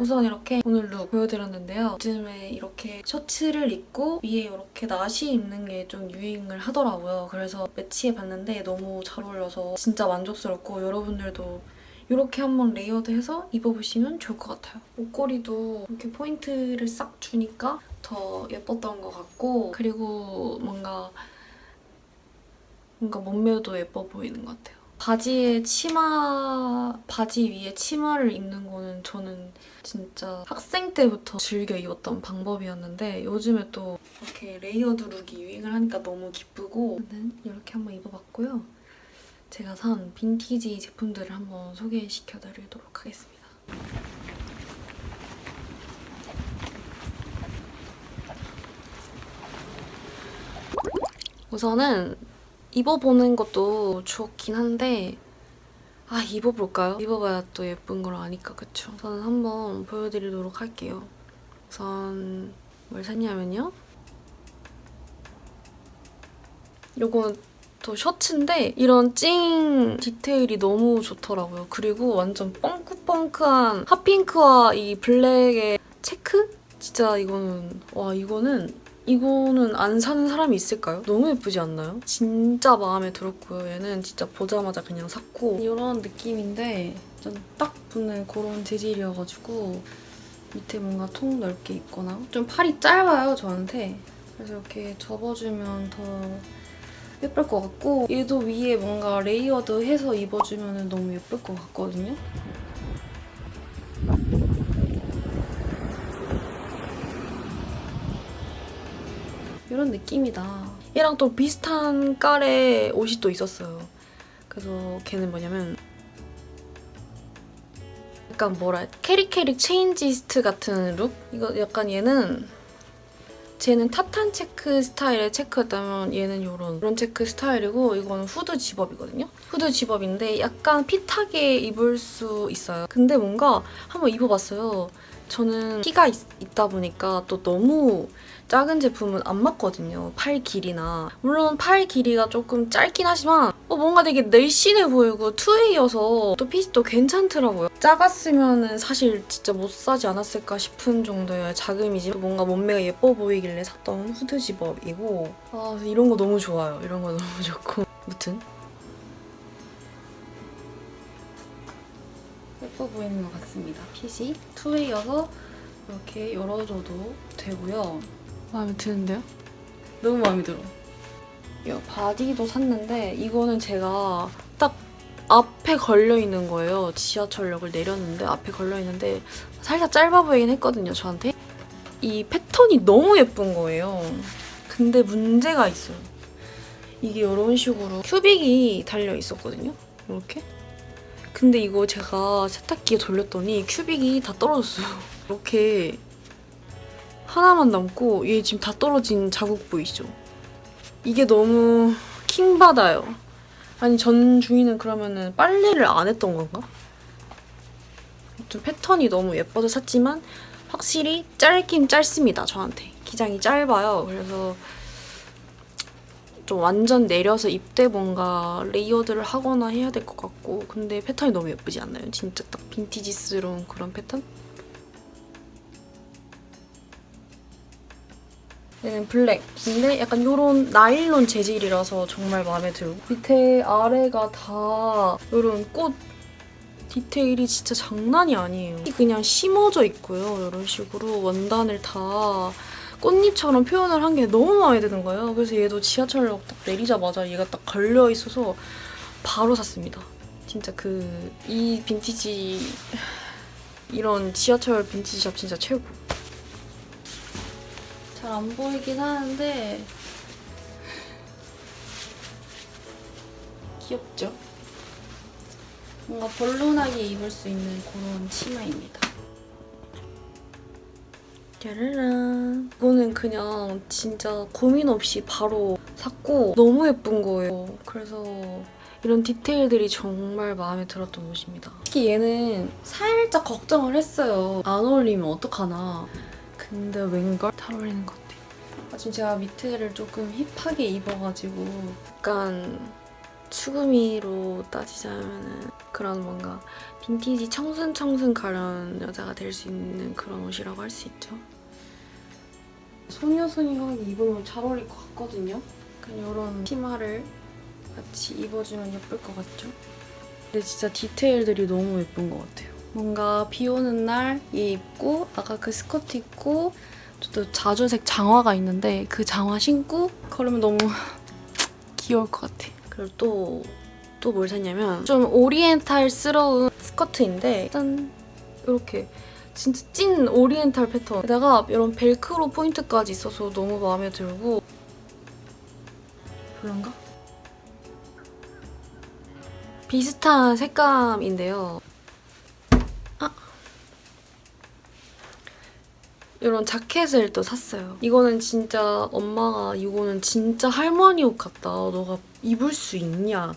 우선 이렇게 오늘 룩 보여드렸는데요. 요즘에 이렇게 셔츠를 입고 위에 이렇게 나시 입는 게 좀 유행을 하더라고요. 그래서 매치해봤는데 너무 잘 어울려서 진짜 만족스럽고 여러분들도 이렇게 한번 레이어드해서 입어보시면 좋을 것 같아요. 목걸이도 이렇게 포인트를 싹 주니까 더 예뻤던 것 같고 그리고 뭔가 뭔가 몸매도 예뻐 보이는 것 같아요. 바지에 치마, 바지 위에 치마를 입는 거는 저는 진짜 학생 때부터 즐겨 입었던 방법이었는데 요즘에 또 이렇게 레이어드 룩이 유행을 하니까 너무 기쁘고 저는 이렇게 한번 입어봤고요. 제가 산 빈티지 제품들을 한번 소개시켜드리도록 하겠습니다. 우선은 입어보는 것도 좋긴 한데 아 입어볼까요? 입어봐야 또 예쁜 걸 아니까 그쵸? 저는 한번 보여드리도록 할게요. 우선 뭘 샀냐면요. 요건 또 셔츠인데 이런 찡 디테일이 너무 좋더라고요. 그리고 완전 뻥크뻥크한 핫핑크와 이 블랙의 체크? 진짜 이거는 와 이거는 이거는 안 사는 사람이 있을까요? 너무 예쁘지 않나요? 진짜 마음에 들었고요. 얘는 진짜 보자마자 그냥 샀고 이런 느낌인데 좀 딱 붙는 그런 재질이어가지고 밑에 뭔가 통 넓게 입거나 좀 팔이 짧아요 저한테 그래서 이렇게 접어주면 더 예쁠 것 같고 얘도 위에 뭔가 레이어드 해서 입어주면 너무 예쁠 것 같거든요. 이런 느낌이다. 얘랑 또 비슷한 깔의 옷이 또 있었어요. 그래서 걔는 뭐냐면 약간 뭐라 캐릭캐릭 체인지스트 같은 룩? 이거 약간 얘는 쟤는 타탄 체크 스타일의 체크였다면 얘는 이런 이런 체크 스타일이고 이거는 후드 집업이거든요. 후드 집업인데 약간 핏하게 입을 수 있어요. 근데 뭔가 한번 입어봤어요. 저는 키가 있, 있다 보니까 또 너무 작은 제품은 안 맞거든요. 팔 길이나. 물론 팔 길이가 조금 짧긴 하지만 어, 뭔가 되게 날씬해 보이고 투웨이여서 또 핏이 또 괜찮더라고요. 작았으면 사실 진짜 못 사지 않았을까 싶은 정도의 자금이지 뭔가 몸매가 예뻐 보이길래 샀던 후드 집업이고 아 이런 거 너무 좋아요. 이런 거 너무 좋고 무튼 예뻐 보이는 것 같습니다. 핏이 투웨이여서 이렇게 열어줘도 되고요. 마음에 드는데요? 너무 마음에 들어. 이 바디도 샀는데 이거는 제가 딱 앞에 걸려 있는 거예요. 지하철역을 내렸는데 앞에 걸려 있는데 살짝 짧아 보이긴 했거든요. 저한테 이 패턴이 너무 예쁜 거예요. 근데 문제가 있어요. 이게 이런 식으로 큐빅이 달려 있었거든요. 이렇게. 근데 이거 제가 세탁기에 돌렸더니 큐빅이 다 떨어졌어요. 이렇게 하나만 남고 얘 지금 다 떨어진 자국 보이시죠? 이게 너무 킹받아요. 아니 전 주인은 그러면은 빨래를 안 했던 건가? 좀 패턴이 너무 예뻐서 샀지만 확실히 짧긴 짧습니다 저한테 기장이 짧아요 그래서 좀 완전 내려서 입대 뭔가 레이어드를 하거나 해야 될 것 같고 근데 패턴이 너무 예쁘지 않나요? 진짜 딱 빈티지스러운 그런 패턴? 얘는 블랙. 근데 약간 요런 나일론 재질이라서 정말 마음에 들고 밑에 아래가 다 요런 꽃 디테일이 진짜 장난이 아니에요. 그냥 심어져 있고요. 이런 식으로 원단을 다 꽃잎처럼 표현을 한 게 너무 마음에 드는 거예요. 그래서 얘도 지하철역 딱 내리자마자 얘가 딱 걸려 있어서 바로 샀습니다. 진짜 그 이 빈티지 이런 지하철 빈티지샵 진짜 최고. 잘 안 보이긴 하는데 귀엽죠? 뭔가 벌룬하게 입을 수 있는 그런 치마입니다. 짜라란. 이거는 그냥 진짜 고민 없이 바로 샀고 너무 예쁜 거예요. 그래서 이런 디테일들이 정말 마음에 들었던 옷입니다. 특히 얘는 살짝 걱정을 했어요. 안 어울리면 어떡하나. 근데 웬걸 잘 어울리는 것 같아요. 아, 지금 제가 밑에를 조금 힙하게 입어가지고 약간 추구미로 따지자면은 그런 뭔가 빈티지 청순청순 가련 여자가 될 수 있는 그런 옷이라고 할 수 있죠. 소녀소녀하게 입으면 잘 어울릴 것 같거든요. 그냥 이런 치마를 같이 입어주면 예쁠 것 같죠? 근데 진짜 디테일들이 너무 예쁜 것 같아요. 뭔가 비 오는 날 얘 입고 아까 그 스커트 입고 또 자주색 장화가 있는데 그 장화 신고 걸으면 너무 귀여울 것 같아. 그리고 또 또 뭘 샀냐면 좀 오리엔탈스러운 스커트인데 짠 이렇게 진짜 찐 오리엔탈 패턴에다가 이런 벨크로 포인트까지 있어서 너무 마음에 들고 별론가? 비슷한 색감인데요. 이런 자켓을 또 샀어요. 이거는 진짜 엄마가 이거는 진짜 할머니 옷 같다. 너가 입을 수 있냐?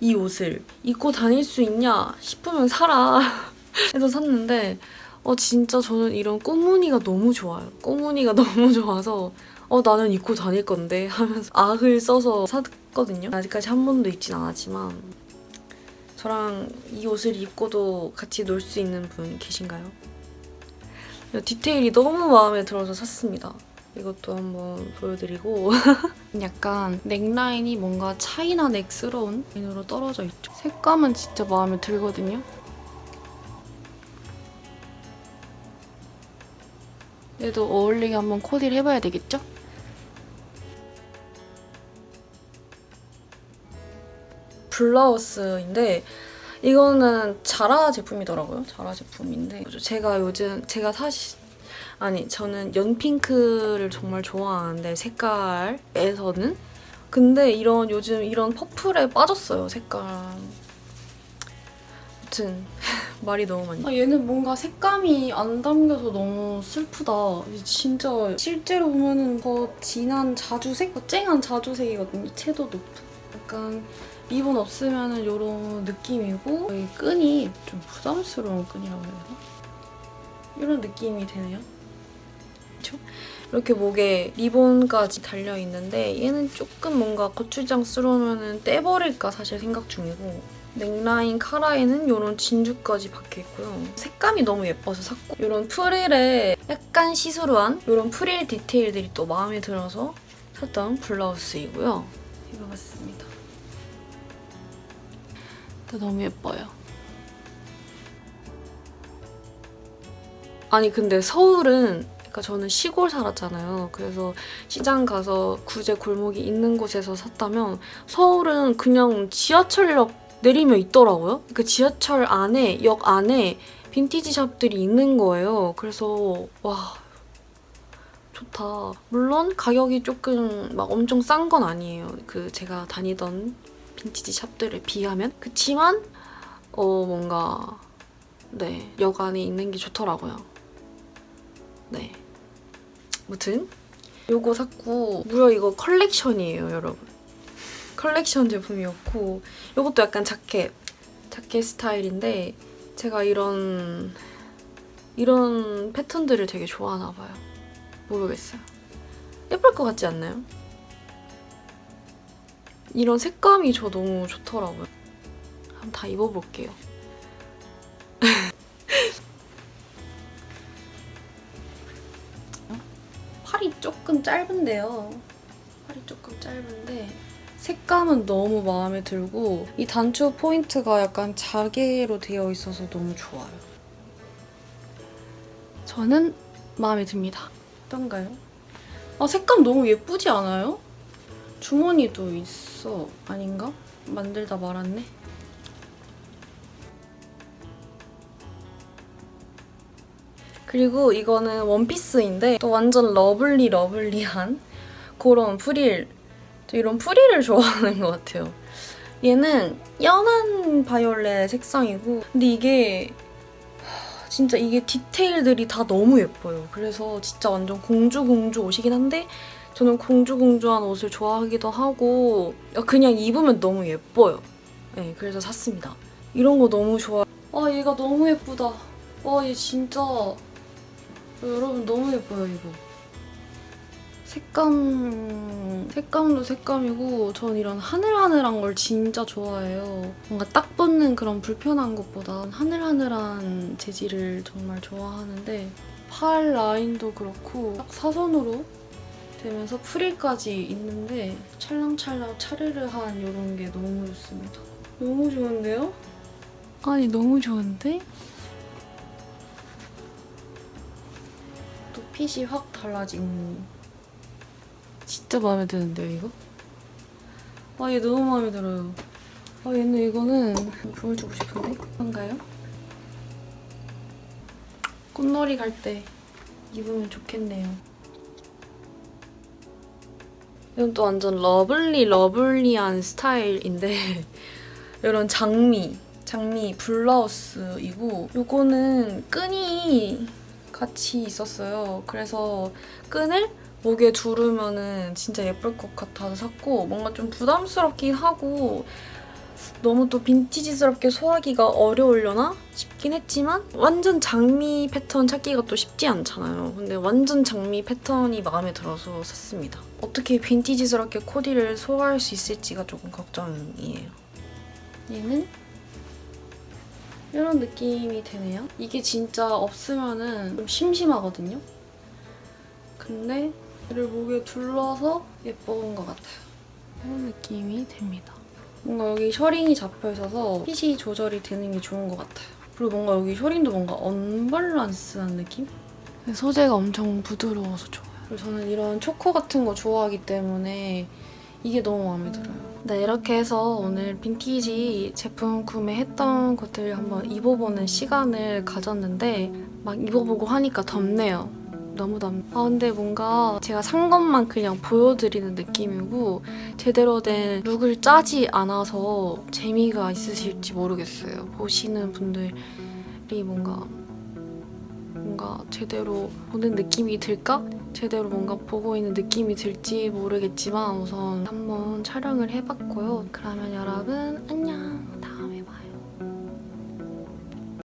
이 옷을 입고 다닐 수 있냐 싶으면 사라. 해서 샀는데 어 진짜 저는 이런 꽃무늬가 너무 좋아요. 꽃무늬가 너무 좋아서 어 나는 입고 다닐 건데 하면서 악을 써서 샀거든요. 아직까지 한 번도 입진 않았지만 저랑 이 옷을 입고도 같이 놀 수 있는 분 계신가요? 디테일이 너무 마음에 들어서 샀습니다. 이것도 한번 보여드리고 약간 넥라인이 뭔가 차이나 넥스러운 라인으로 떨어져 있죠. 색감은 진짜 마음에 들거든요. 얘도 어울리게 한번 코디를 해봐야 되겠죠? 블라우스인데 이거는 자라 제품이더라고요. 자라 제품인데 제가 요즘 제가 사실 아니 저는 연핑크를 정말 좋아하는데 색깔에서는 근데 이런 요즘 이런 퍼플에 빠졌어요 색깔. 아무튼 말이 너무 많네. 아, 얘는 뭔가 색감이 안 담겨서 너무 슬프다. 진짜 실제로 보면은 더 진한 자주색, 더 쨍한 자주색이거든요. 채도 높은. 약간 리본 없으면은 이런 느낌이고 이 끈이 좀 부담스러운 끈이라고 해야 되나? 이런 느낌이 되네요. 그렇죠? 이렇게 목에 리본까지 달려 있는데 얘는 조금 뭔가 고추장스러우면은 떼버릴까 사실 생각 중이고 넥라인 카라에는 이런 진주까지 박혀 있고요. 색감이 너무 예뻐서 샀고 이런 프릴에 약간 시스루한 이런 프릴 디테일들이 또 마음에 들어서 샀던 블라우스이고요. 입어봤습니다. 근데 너무 예뻐요. 아니 근데 서울은 그러니까 저는 시골 살았잖아요. 그래서 시장 가서 구제 골목이 있는 곳에서 샀다면 서울은 그냥 지하철역 내리면 있더라고요. 그 지하철 안에 역 안에 빈티지 샵들이 있는 거예요. 그래서 와 좋다. 물론 가격이 조금 막 엄청 싼 건 아니에요. 그 제가 다니던 빈티지 샵들에 비하면 그치만 어 뭔가 네역 안에 있는 게 좋더라고요. 네. 무튼 요거 샀고 무려 이거 컬렉션이에요, 여러분. 컬렉션 제품이었고 요것도 약간 자켓 자켓 스타일인데 제가 이런 이런 패턴들을 되게 좋아하나 봐요. 모르겠어요. 예쁠 것 같지 않나요? 이런 색감이 저 너무 좋더라고요. 한번 다 입어볼게요. 팔이 조금 짧은데요. 팔이 조금 짧은데 색감은 너무 마음에 들고 이 단추 포인트가 약간 자개로 되어 있어서 너무 좋아요. 저는 마음에 듭니다. 어떤가요? 아 색감 너무 예쁘지 않아요? 주머니도 있어. 아닌가? 만들다 말았네. 그리고 이거는 원피스인데 또 완전 러블리 러블리한 그런 프릴 저 이런 프릴을 좋아하는 것 같아요. 얘는 연한 바이올렛 색상이고 근데 이게 하, 진짜 이게 디테일들이 다 너무 예뻐요. 그래서 진짜 완전 공주 공주 옷이긴 한데 저는 공주 공주한 옷을 좋아하기도 하고 그냥 입으면 너무 예뻐요. 네, 그래서 샀습니다. 이런 거 너무 좋아. 아 얘가 너무 예쁘다. 와얘 진짜 여러분 너무 예뻐요 이거. 색감 색감도 색감이고 전 이런 하늘하늘한 걸 진짜 좋아해요. 뭔가 딱 붙는 그런 불편한 것보다 하늘하늘한 재질을 정말 좋아하는데 팔 라인도 그렇고 딱 사선으로 되면서 프릴까지 있는데 찰랑찰랑 차르르한 이런 게 너무 좋습니다. 너무 좋은데요? 아니 너무 좋은데? 또 핏이 확 달라진 진짜 마음에 드는데요 이거? 아 얘 너무 마음에 들어요 아 얘는 이거는 보여주고 싶은데? 한가요? 꽃놀이 갈 때 입으면 좋겠네요 이건 또 완전 러블리 러블리한 스타일인데 이런 장미 장미 블라우스이고 요거는 끈이 같이 있었어요. 그래서 끈을 목에 두르면은 진짜 예쁠 것 같아서 샀고 뭔가 좀 부담스럽긴 하고 너무 또 빈티지스럽게 소화하기가 어려우려나 싶긴 했지만 완전 장미 패턴 찾기가 또 쉽지 않잖아요. 근데 완전 장미 패턴이 마음에 들어서 샀습니다. 어떻게 빈티지스럽게 코디를 소화할 수 있을지가 조금 걱정이에요. 얘는 이런 느낌이 되네요. 이게 진짜 없으면은 좀 심심하거든요. 근데 얘를 목에 둘러서 예뻐온 것 같아요. 이런 느낌이 됩니다. 뭔가 여기 셔링이 잡혀 있어서 핏이 조절이 되는 게 좋은 것 같아요. 그리고 뭔가 여기 셔링도 뭔가 언밸런스한 느낌? 소재가 엄청 부드러워서 좋아요. 그리고 저는 이런 초코 같은 거 좋아하기 때문에 이게 너무 마음에 들어요. 네, 이렇게 해서 오늘 빈티지 제품 구매했던 것들 한번 입어보는 시간을 가졌는데 막 입어보고 하니까 덥네요. 너무 덥. 아 근데 뭔가 제가 산 것만 그냥 보여드리는 느낌이고 제대로 된 룩을 짜지 않아서 재미가 있으실지 모르겠어요. 보시는 분들이 뭔가 뭔가 제대로 보는 느낌이 들까? 제대로 뭔가 보고 있는 느낌이 들지 모르겠지만 우선 한번 촬영을 해봤고요. 그러면 여러분